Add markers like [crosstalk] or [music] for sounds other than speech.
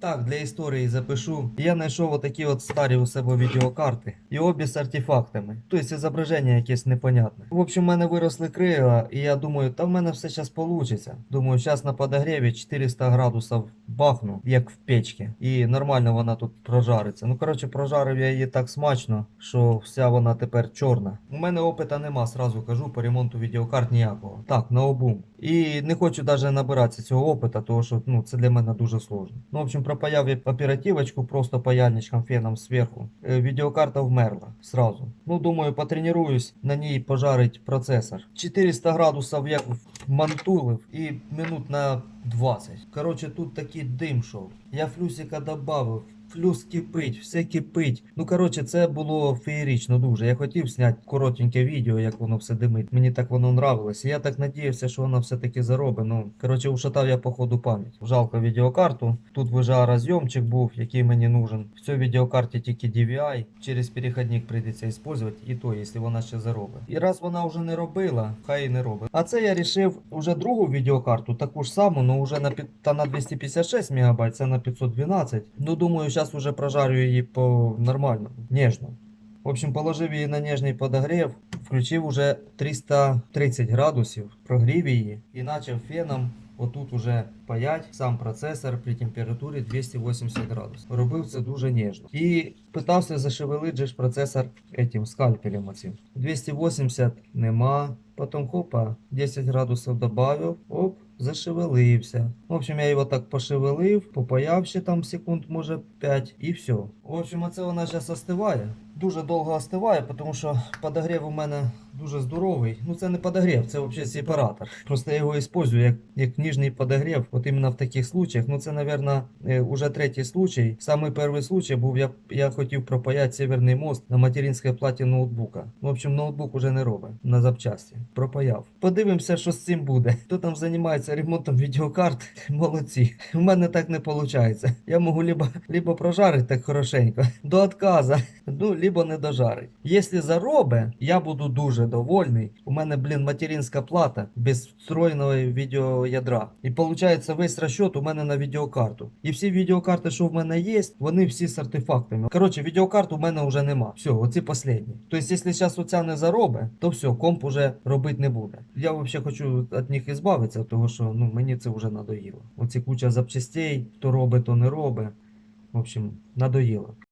Так, для історії запишу. Я знайшов отакі от старі у себе відеокарти. І обі з артефактами. Тобто зображення якесь непонятне. В общем, в мене виросли крила, і я думаю, та в мене все зараз вийде. Думаю, зараз на подогріві 400 градусів бахну, як в печці. І нормально вона тут прожариться. Ну, коротше, прожарив я її так смачно, що вся вона тепер чорна. У мене опита нема, сразу кажу, по ремонту відеокарт ніякого. Так, на обум. І не хочу навіть набиратися цього опита, тому що ну, це для мене дуже сложно. Ну, в общем, пропаяв я оперативочку просто паяльничком феном зверху. Е, Відеокарта вмерла сразу. Ну, думаю, потренуюсь на ній пожарить процесор. 400 градусів як мантулив і минут на 20. Коротше, тут такий дим шов. Я флюсика додав. Флюс кипить, все кипить. Ну коротше, це було феєрично дуже. Я хотів зняти коротеньке відео, як воно все димить. Мені так воно нравилось. Я так надіявся, що воно все-таки заробить. Ну коротше, ушатав я походу пам'ять. Жалко відеокарту. Тут вже розйомчик був, який мені нужен. В цій відеокарті тільки DVI. Через перехідник прийдеться використовувати, і то, якщо вона ще заробить. І раз вона вже не робила, хай і не робить. А це я рішив уже другу відеокарту, таку ж саму, але вже на та на 256 МБ, це на 512. Ну думаю, зараз уже прожарю її по нормально, ніжно. В общем, положив її на ніжний подогрів, включив уже 330 градусів, прогрів її і почав феном отут уже паять сам процесор при температурі 280 градусів. Робив це дуже ніжно. І питався зашевелити процесор этим скальпелем оцим. 280 нема. Потім хопа, 10 градусів добавив, оп, зашевелився. В общем, я його так пошевелив, попаяв ще там секунд, може 5, і все. В общем, оце вона зараз остиває. Дуже довго остиває, тому що подогрів у мене дуже здоровий. Ну це не подогрів, це взагалі сепаратор. Просто я його використовую як, як ніжний подогрів, от іменно в таких случаях. Ну це, мабуть, уже третій случай. Самий перший случай був, я, я хотів пропаяти Северний мост на материнській платі ноутбука. В общем, ноутбук уже не робить на запчасті. Пропаяв. Подивимося, що з цим буде. [laughs] Хто там займається ремонтом відеокарт, [laughs] молодці. У мене так не виходить. Я можу либо, либо прожарити так хорошенько [laughs] до отказа, ну, либо не дожарить. Якщо заробе, я буду дуже довольний. У мене, блін, материнська плата без встроєного відеоядра. І виходить, весь розчет у мене на відеокарту. І всі відеокарти, що в мене є, вони всі з артефактами. Коротше, відеокарт у мене вже нема. Все, оці останні. Тобто, якщо зараз оця не заробе, то все, комп уже робити не буде. Я взагалі хочу від них ізбавитися, тому що ну, мені це вже надоїло. Оці куча запчастей, хто робить, то не робить. В общем, надоїло.